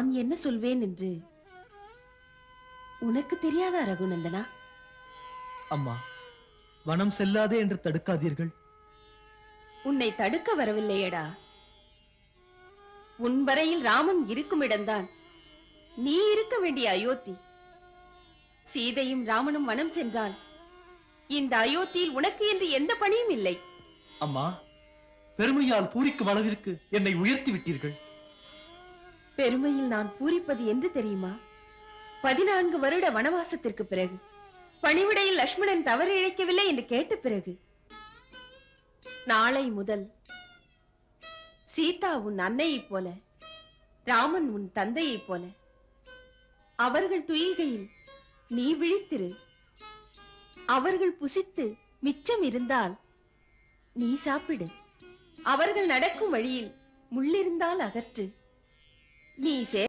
நான் என்ன சொல்வேன் என்று? உனக்கு தெரியாதா ரகுநந்தனா? அம்மா வனம் செல்லாதே என்று தடுக்காதீர்கள். உன்னை தடுக்க வரவில்லையடா. உன் வரையில் ராமன் இருக்கும் இடம்தான் நீ இருக்க வேண்டிய அயோத்தி. சீதையும் ராமனும் வனம் சென்றால் இந்த அயோத்தியில் உனக்கு என்று எந்த பணியும் இல்லை. அம்மா பெருமையால் பூரிக்கும் அளவிற்கு என்னை உயர்த்தி விட்டீர்கள். பெருமையில் நான் பூரிப்பது என்று தெரியுமா? பதினான்கு வருட வனவாசத்திற்கு பிறகு பணிவிடையில் லக்ஷ்மணன் தவறு இழைக்கவில்லை என்று கேட்ட பிறகு நாளை முதல் சீதா உன் அன்னையைப் போல ராமன் உன் தந்தையைப் போல அவர்கள் துயில்கையில் நீ விழித்திரு. அவர்கள் புசித்து மிச்சம் இருந்தால் நீ சாப்பிடு. அவர்கள் நடக்கும் வழியில் முள்ளிருந்தால் அகற்று. நீ சே